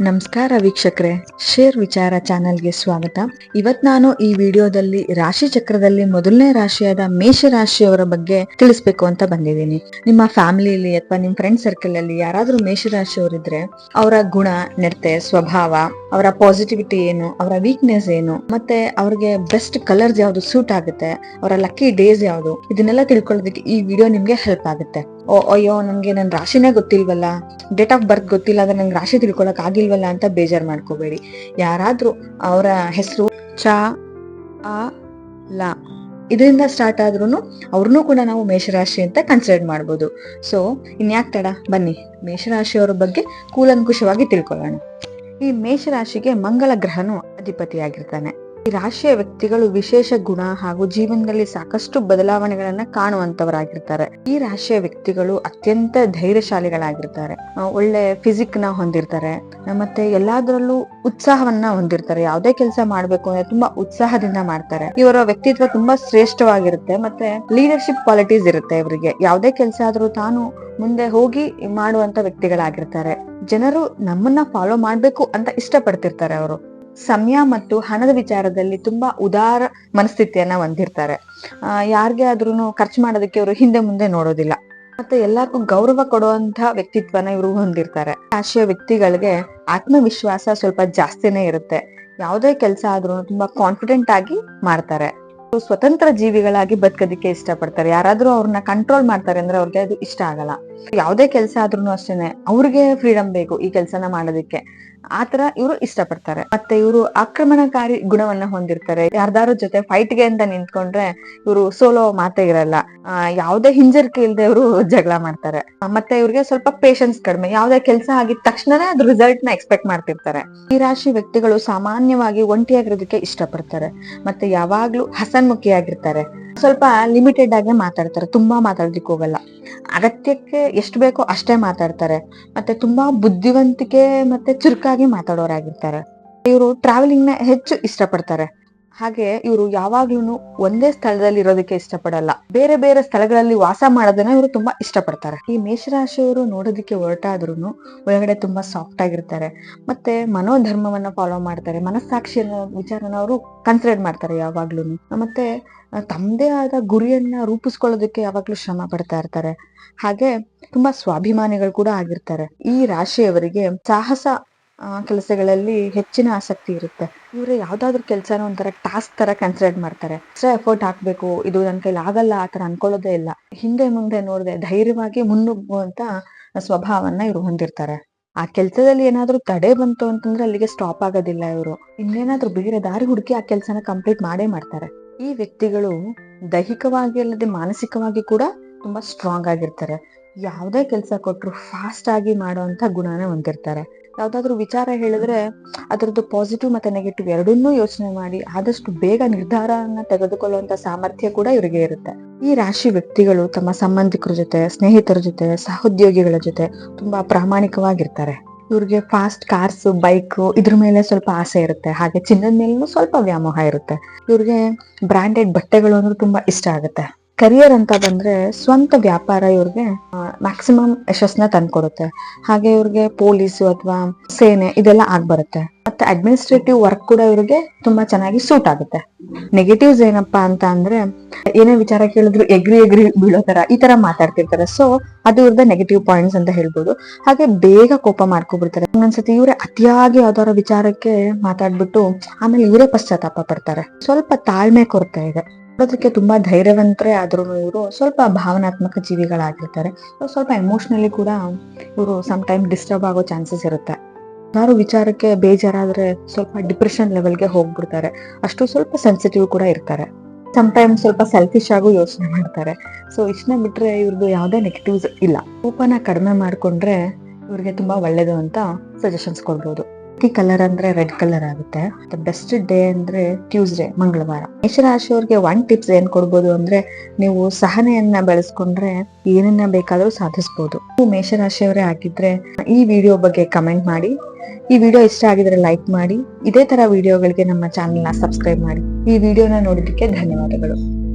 ನಮಸ್ಕಾರ ವೀಕ್ಷಕರೇ, ಶೇರ್ ವಿಚಾರ ಚಾನೆಲ್ಗೆ ಸ್ವಾಗತ. ಇವತ್ ನಾನು ಈ ವಿಡಿಯೋದಲ್ಲಿ ರಾಶಿ ಚಕ್ರದಲ್ಲಿ ಮೊದಲನೇ ರಾಶಿಯಾದ ಮೇಷ ರಾಶಿಯವರ ಬಗ್ಗೆ ತಿಳಿಸ್ಬೇಕು ಅಂತ ಬಂದಿದ್ದೀನಿ. ನಿಮ್ಮ ಫ್ಯಾಮಿಲಿಯಲ್ಲಿ ಅಥವಾ ನಿಮ್ ಫ್ರೆಂಡ್ ಸರ್ಕಲ್ ಅಲ್ಲಿ ಯಾರಾದ್ರೂ ಮೇಷ ರಾಶಿಯವರಿದ್ರೆ, ಅವರ ಗುಣ ನಡತೆ ಸ್ವಭಾವ, ಅವರ ಪಾಸಿಟಿವಿಟಿ ಏನು, ಅವರ ವೀಕ್ನೆಸ್ ಏನು, ಮತ್ತೆ ಅವ್ರಿಗೆ ಬೆಸ್ಟ್ ಕಲರ್ಸ್ ಯಾವ್ದು ಸೂಟ್ ಆಗುತ್ತೆ, ಅವರ ಲಕ್ಕಿ ಡೇಸ್ ಯಾವ್ದು, ಇದನ್ನೆಲ್ಲ ತಿಳ್ಕೊಳ್ಳೋದಕ್ಕೆ ಈ ವಿಡಿಯೋ ನಿಮ್ಗೆ ಹೆಲ್ಪ್ ಆಗುತ್ತೆ. ಓ, ಅಯ್ಯೋ ನನಗೆ ನನ್ನ ರಾಶಿನೇ ಗೊತ್ತಿಲ್ವಲ್ಲ? ಡೇಟ್ ಆಫ್ ಬರ್ತ್ ಗೊತ್ತಿಲ್ಲ ಅಂದ್ರೆ ನಂಗೆ ರಾಶಿ ತಿಳ್ಕೊಳಕ್ ಆಗಿಲ್ವಲ್ಲ ಅಂತ ಬೇಜಾರ್ ಮಾಡ್ಕೋಬೇಡಿ. ಯಾರಾದ್ರೂ ಅವರ ಹೆಸರು ಚ ಆ ಲ ಇದರಿಂದ ಸ್ಟಾರ್ಟ್ ಆದ್ರೂ ಅವ್ರನ್ನೂ ಕೂಡ ನಾವು ಮೇಷರಾಶಿ ಅಂತ ಕನ್ಸಿಡರ್ ಮಾಡ್ಬೋದು. ಸೊ ಇನ್ಯಾಕ್ ತಡ? ಬನ್ನಿ. ಮೇಷರಾಶಿಯವರ ಬಗ್ಗೆ ಕೂಲಂಕುಷವಾಗಿ ತಿಳ್ಕೊಳ್ಳೋಣ. ಈ ಮೇಷರಾಶಿಗೆ ಮಂಗಳ ಗ್ರಹನು ಅಧಿಪತಿಯಾಗಿರ್ತಾನೆ. ಈ ರಾಶಿಯ ವ್ಯಕ್ತಿಗಳು ವಿಶೇಷ ಗುಣ ಹಾಗೂ ಜೀವನದಲ್ಲಿ ಸಾಕಷ್ಟು ಬದಲಾವಣೆಗಳನ್ನ ಕಾಣುವಂತವರಾಗಿರ್ತಾರೆ. ಈ ರಾಶಿಯ ವ್ಯಕ್ತಿಗಳು ಅತ್ಯಂತ ಧೈರ್ಯಶಾಲಿಗಳಾಗಿರ್ತಾರೆ. ಒಳ್ಳೆ ಫಿಸಿಕ್ನ ಹೊಂದಿರ್ತಾರೆ. ಮತ್ತೆ ಎಲ್ಲಾದ್ರಲ್ಲೂ ಉತ್ಸಾಹವನ್ನ ಹೊಂದಿರ್ತಾರೆ. ಯಾವುದೇ ಕೆಲಸ ಮಾಡ್ಬೇಕು ಅಂದ್ರೆ ತುಂಬಾ ಉತ್ಸಾಹದಿಂದ ಮಾಡ್ತಾರೆ. ಇವರ ವ್ಯಕ್ತಿತ್ವ ತುಂಬಾ ಶ್ರೇಷ್ಠವಾಗಿರುತ್ತೆ. ಮತ್ತೆ ಲೀಡರ್ಶಿಪ್ ಕ್ವಾಲಿಟೀಸ್ ಇರುತ್ತೆ ಇವರಿಗೆ. ಯಾವುದೇ ಕೆಲಸ ಆದ್ರೂ ತಾನು ಮುಂದೆ ಹೋಗಿ ಮಾಡುವಂತ ವ್ಯಕ್ತಿಗಳಾಗಿರ್ತಾರೆ. ಜನರು ನಮ್ಮನ್ನ ಫಾಲೋ ಮಾಡ್ಬೇಕು ಅಂತ ಇಷ್ಟಪಡ್ತಿರ್ತಾರೆ ಅವರು. ಸಮಯ ಮತ್ತು ಹಣದ ವಿಚಾರದಲ್ಲಿ ತುಂಬಾ ಉದಾರ ಮನಸ್ಥಿತಿಯನ್ನ ಹೊಂದಿರ್ತಾರೆ. ಯಾರಿಗೆ ಆದ್ರೂ ಖರ್ಚು ಮಾಡೋದಕ್ಕೆ ಅವರು ಹಿಂದೆ ಮುಂದೆ ನೋಡೋದಿಲ್ಲ. ಮತ್ತೆ ಎಲ್ಲರಿಗೂ ಗೌರವ ಕೊಡುವಂತ ವ್ಯಕ್ತಿತ್ವನ ಇವರು ಹೊಂದಿರ್ತಾರೆ. ರಾಶಿಯ ವ್ಯಕ್ತಿಗಳಿಗೆ ಆತ್ಮವಿಶ್ವಾಸ ಸ್ವಲ್ಪ ಜಾಸ್ತಿನೇ ಇರುತ್ತೆ. ಯಾವುದೇ ಕೆಲಸ ಆದ್ರೂ ತುಂಬಾ ಕಾನ್ಫಿಡೆಂಟ್ ಆಗಿ ಮಾಡ್ತಾರೆ. ಸ್ವತಂತ್ರ ಜೀವಿಗಳಾಗಿ ಬದುಕೋದಕ್ಕೆ ಇಷ್ಟಪಡ್ತಾರೆ. ಯಾರಾದ್ರೂ ಅವ್ರನ್ನ ಕಂಟ್ರೋಲ್ ಮಾಡ್ತಾರೆ ಅಂದ್ರೆ ಅವ್ರಿಗೆ ಅದು ಇಷ್ಟ ಆಗಲ್ಲ. ಯಾವುದೇ ಕೆಲಸ ಆದ್ರೂ ಅಷ್ಟೇನೆ, ಅವ್ರಿಗೆ ಫ್ರೀಡಮ್ ಬೇಕು ಈ ಕೆಲಸನ ಮಾಡೋದಕ್ಕೆ. ಆತರ ಇವರು ಇಷ್ಟಪಡ್ತಾರೆ. ಮತ್ತೆ ಇವರು ಆಕ್ರಮಣಕಾರಿ ಗುಣವನ್ನ ಹೊಂದಿರ್ತಾರೆ. ಯಾರ್ದಾರ ಜೊತೆ ಫೈಟ್ಗೆ ಅಂತ ನಿಂತ್ಕೊಂಡ್ರೆ ಇವರು ಸೋಲೋ ಮಾತೇ ಇರಲ್ಲ. ಯಾವುದೇ ಹಿಂಜರಿಕೆ ಇಲ್ಲದೆ ಇವರು ಜಗಳ ಮಾಡ್ತಾರೆ. ಮತ್ತೆ ಇವ್ರಿಗೆ ಸ್ವಲ್ಪ ಪೇಷನ್ಸ್ ಕಡಿಮೆ. ಯಾವುದೇ ಕೆಲಸ ಆಗಿದ ತಕ್ಷಣನೇ ಅದ್ರ ರಿಸಲ್ಟ್ನ ಎಕ್ಸ್ಪೆಕ್ಟ್ ಮಾಡ್ತಿರ್ತಾರೆ. ಈ ರಾಶಿ ವ್ಯಕ್ತಿಗಳು ಸಾಮಾನ್ಯವಾಗಿ ಒಂಟಿಯಾಗಿರೋದಕ್ಕೆ ಇಷ್ಟಪಡ್ತಾರೆ. ಮತ್ತೆ ಯಾವಾಗ್ಲೂ ಹಸನ್ಮುಖಿಯಾಗಿರ್ತಾರೆ ಸ್ವಲ್ಪ ಲಿಮಿಟೆಡ್ ಆಗಿ ಮಾತಾಡ್ತಾರೆ, ತುಂಬಾ ಮಾತಾಡ್ಲಿಕ್ಕೆ ಹೋಗಲ್ಲ. ಅಗತ್ಯಕ್ಕೆ ಎಷ್ಟು ಬೇಕೋ ಅಷ್ಟೇ ಮಾತಾಡ್ತಾರೆ. ಮತ್ತೆ ತುಂಬಾ ಬುದ್ಧಿವಂತಿಕೆ ಮತ್ತೆ ಚುರುಕಾಗಿ ಮಾತಾಡೋರಾಗಿರ್ತಾರೆ. ಇವರು ಟ್ರಾವೆಲಿಂಗ್ನ ಹೆಚ್ಚು ಇಷ್ಟಪಡ್ತಾರೆ. ಹಾಗೆ ಇವರು ಯಾವಾಗ್ಲೂ ಒಂದೇ ಸ್ಥಳದಲ್ಲಿ ಇರೋದಕ್ಕೆ ಇಷ್ಟಪಡಲ್ಲ. ಬೇರೆ ಬೇರೆ ಸ್ಥಳಗಳಲ್ಲಿ ವಾಸ ಮಾಡೋದನ್ನ ಇವರು ತುಂಬಾ ಇಷ್ಟಪಡ್ತಾರೆ. ಈ ಮೇಷರಾಶಿಯವರು ನೋಡೋದಕ್ಕೆ ಹೊರಟಾದ್ರೂ ಒಳಗಡೆ ತುಂಬಾ ಸಾಫ್ಟ್ ಆಗಿರ್ತಾರೆ. ಮತ್ತೆ ಮನೋಧರ್ಮವನ್ನ ಫಾಲೋ ಮಾಡ್ತಾರೆ. ಮನಸ್ಸಾಕ್ಷಿ ಅನ್ನೋ ವಿಚಾರನ ಅವರು ಕನ್ಸಿಡರ್ ಮಾಡ್ತಾರೆ ಯಾವಾಗ್ಲೂ ಮತ್ತೆ ತಮ್ಮದೇ ಆದ ಗುರಿಯನ್ನ ರೂಪಿಸ್ಕೊಳ್ಳೋದಕ್ಕೆ ಯಾವಾಗ್ಲೂ ಶ್ರಮ ಪಡ್ತಾ ಇರ್ತಾರೆ. ಹಾಗೆ ತುಂಬಾ ಸ್ವಾಭಿಮಾನಿಗಳು ಕೂಡ ಆಗಿರ್ತಾರೆ. ಈ ರಾಶಿಯವರಿಗೆ ಸಾಹಸ ಕೆಲಸಗಳಲ್ಲಿ ಹೆಚ್ಚಿನ ಆಸಕ್ತಿ ಇರುತ್ತೆ. ಇವರು ಯಾವ್ದಾದ್ರು ಕೆಲಸನ ಒಂಥರ ಟಾಸ್ಕ್ ತರ ಕನ್ಸಿಡರ್ ಮಾಡ್ತಾರೆ. ಎಕ್ಸ್ಟ್ರಾ ಎಫರ್ಟ್ ಹಾಕ್ಬೇಕು, ಇದು ನನ್ನ ಕೈಲಿ ಆಗಲ್ಲ, ಆ ಅನ್ಕೊಳ್ಳೋದೇ ಇಲ್ಲ. ಹಿಂದೆ ಮುಂದೆ ನೋಡದೆ ಧೈರ್ಯವಾಗಿ ಮುನ್ನುಗ್ಗುವಂತ ಸ್ವಭಾವನ ಇವರು ಹೊಂದಿರ್ತಾರೆ. ಆ ಕೆಲಸದಲ್ಲಿ ಏನಾದ್ರೂ ತಡೆ ಬಂತು ಅಂತಂದ್ರೆ ಅಲ್ಲಿಗೆ ಸ್ಟಾಪ್ ಆಗೋದಿಲ್ಲ ಇವರು. ಇನ್ನೇನಾದ್ರೂ ಬೇರೆ ದಾರಿ ಹುಡುಕಿ ಆ ಕೆಲಸನ ಕಂಪ್ಲೀಟ್ ಮಾಡೇ ಮಾಡ್ತಾರೆ. ಈ ವ್ಯಕ್ತಿಗಳು ದೈಹಿಕವಾಗಿ ಅಲ್ಲದೆ ಮಾನಸಿಕವಾಗಿ ಕೂಡ ತುಂಬಾ ಸ್ಟ್ರಾಂಗ್ ಆಗಿರ್ತಾರೆ. ಯಾವುದೇ ಕೆಲಸ ಕೊಟ್ರು ಫಾಸ್ಟ್ ಆಗಿ ಮಾಡುವಂತ ಗುಣನ ಹೊಂದಿರ್ತಾರೆ. ಯಾವ್ದಾದ್ರು ವಿಚಾರ ಹೇಳಿದ್ರೆ ಅದರದ್ದು ಪಾಸಿಟಿವ್ ಮತ್ತೆ ನೆಗೆಟಿವ್ ಎರಡನ್ನೂ ಯೋಚನೆ ಮಾಡಿ ಆದಷ್ಟು ಬೇಗ ನಿರ್ಧಾರವನ್ನು ತೆಗೆದುಕೊಳ್ಳುವಂತ ಸಾಮರ್ಥ್ಯ ಕೂಡ ಇವರಿಗೆ ಇರುತ್ತೆ. ಈ ರಾಶಿ ವ್ಯಕ್ತಿಗಳು ತಮ್ಮ ಸಂಬಂಧಿಕರ ಜೊತೆ, ಸ್ನೇಹಿತರ ಜೊತೆ, ಸಹೋದ್ಯೋಗಿಗಳ ಜೊತೆ ತುಂಬಾ ಪ್ರಾಮಾಣಿಕವಾಗಿರ್ತಾರೆ. ಇವ್ರಿಗೆ ಫಾಸ್ಟ್ ಕಾರ್ಸ್ ಬೈಕ್ ಇದ್ರ ಮೇಲೆ ಸ್ವಲ್ಪ ಆಸೆ ಇರುತ್ತೆ. ಹಾಗೆ ಚಿನ್ನದ ಮೇಲೂ ಸ್ವಲ್ಪ ವ್ಯಾಮೋಹ ಇರುತ್ತೆ. ಇವ್ರಿಗೆ ಬ್ರಾಂಡೆಡ್ ಬಟ್ಟೆಗಳು ಅಂದ್ರೆ ತುಂಬಾ ಇಷ್ಟ ಆಗುತ್ತೆ. ಕರಿಯರ್ ಅಂತ ಬಂದ್ರೆ ಸ್ವಂತ ವ್ಯಾಪಾರ ಇವ್ರಿಗೆ ಮ್ಯಾಕ್ಸಿಮಮ್ ಯಶಸ್ನ ತಂದ್ಕೊಡುತ್ತೆ. ಹಾಗೆ ಇವ್ರಿಗೆ ಪೊಲೀಸು ಅಥವಾ ಸೇನೆ ಇದೆಲ್ಲ ಆಗ್ಬರುತ್ತೆ. ಮತ್ತೆ ಅಡ್ಮಿನಿಸ್ಟ್ರೇಟಿವ್ ವರ್ಕ್ ಕೂಡ ಇವ್ರಿಗೆ ತುಂಬಾ ಚೆನ್ನಾಗಿ ಸೂಟ್ ಆಗುತ್ತೆ. ನೆಗೆಟಿವ್ಸ್ ಏನಪ್ಪಾ ಅಂತ ಅಂದ್ರೆ, ಏನೇ ವಿಚಾರ ಕೇಳಿದ್ರು ಎಗ್ರಿ ಎಗ್ರಿ ಬೀಳೋ ತರ, ಈ ತರ ಮಾತಾಡ್ತಿರ್ತಾರೆ. ಸೊ ಅದು ಇವ್ರದ ನೆಗೆಟಿವ್ ಪಾಯಿಂಟ್ಸ್ ಅಂತ ಹೇಳ್ಬೋದು. ಹಾಗೆ ಬೇಗ ಕೋಪ ಮಾಡ್ಕೊಬಿಡ್ತಾರೆ. ಒಂದೊಂದ್ಸತಿ ಇವರೇ ಅತಿಯಾಗಿ ಯಾವ್ದಾರ ವಿಚಾರಕ್ಕೆ ಮಾತಾಡ್ಬಿಟ್ಟು, ಆಮೇಲೆ ಇವರೇ ಪಶ್ಚಾತ್ತಾಪ ಪಡ್ತಾರೆ. ಸ್ವಲ್ಪ ತಾಳ್ಮೆ ಕೊರತೆ ಇದೆ. ನೋಡೋದಕ್ಕೆ ತುಂಬಾ ಧೈರ್ಯವಂತರೇ ಆದ್ರೂ ಇವರು ಸ್ವಲ್ಪ ಭಾವನಾತ್ಮಕ ಜೀವಿಗಳಾಗಿರ್ತಾರೆ. ಸ್ವಲ್ಪ ಎಮೋಷನಲಿ ಕೂಡ ಇವರು ಸಮ್ ಟೈಮ್ ಡಿಸ್ಟರ್ಬ್ ಆಗೋ ಚಾನ್ಸಸ್ ಇರುತ್ತೆ. ಯಾರು ವಿಚಾರಕ್ಕೆ ಬೇಜಾರಾದ್ರೆ ಸ್ವಲ್ಪ ಡಿಪ್ರೆಷನ್ ಲೆವೆಲ್ಗೆ ಹೋಗ್ಬಿಡ್ತಾರೆ. ಅಷ್ಟು ಸ್ವಲ್ಪ ಸೆನ್ಸಿಟಿವ್ ಕೂಡ ಇರ್ತಾರೆ. ಸಮ್ ಟೈಮ್ ಸ್ವಲ್ಪ ಸೆಲ್ಫಿಶ್ ಆಗು ಯೋಚನೆ ಮಾಡ್ತಾರೆ. ಸೊ ಇಷ್ಟನ್ನ ಬಿಟ್ರೆ ಇವ್ರದ್ದು ಯಾವುದೇ ನೆಗೆಟಿವ್ಸ್ ಇಲ್ಲ. ಕೋಪನ ಕಡಿಮೆ ಮಾಡ್ಕೊಂಡ್ರೆ ಇವ್ರಿಗೆ ತುಂಬಾ ಒಳ್ಳೇದು ಅಂತ ಸಜೆಷನ್ಸ್ ಕೊಡ್ಬೋದು. ಕಲರ್ ಅಂದ್ರೆ ರೆಡ್ ಕಲರ್ ಆಗುತ್ತೆ. ಬೆಸ್ಟ್ ಡೇ ಅಂದ್ರೆ ಟ್ಯೂಸ್ಡೇ ಮಂಗಳವಾರ. ಮೇಷರಾಶಿಯವ್ರಿಗೆ ಒನ್ ಟಿಪ್ಸ್ ಏನ್ ಕೊಡ್ಬೋದು ಅಂದ್ರೆ ನೀವು ಸಹನೆಯನ್ನ ಬೆಳೆಸ್ಕೊಂಡ್ರೆ ಏನನ್ನ ಬೇಕಾದ್ರೂ ಸಾಧಿಸ್ಬೋದು. ನೀವು ಮೇಷರಾಶಿಯವರೇ ಆಗಿದ್ರೆ ಈ ವಿಡಿಯೋ ಬಗ್ಗೆ ಕಮೆಂಟ್ ಮಾಡಿ. ಈ ವಿಡಿಯೋ ಇಷ್ಟ ಆಗಿದ್ರೆ ಲೈಕ್ ಮಾಡಿ. ಇದೇ ತರ ವಿಡಿಯೋಗಳಿಗೆ ನಮ್ಮ ಚಾನೆಲ್ನ ಸಬ್ಸ್ಕ್ರೈಬ್ ಮಾಡಿ. ಈ ವಿಡಿಯೋನ ನೋಡಿದ್ದಕ್ಕೆ ಧನ್ಯವಾದಗಳು.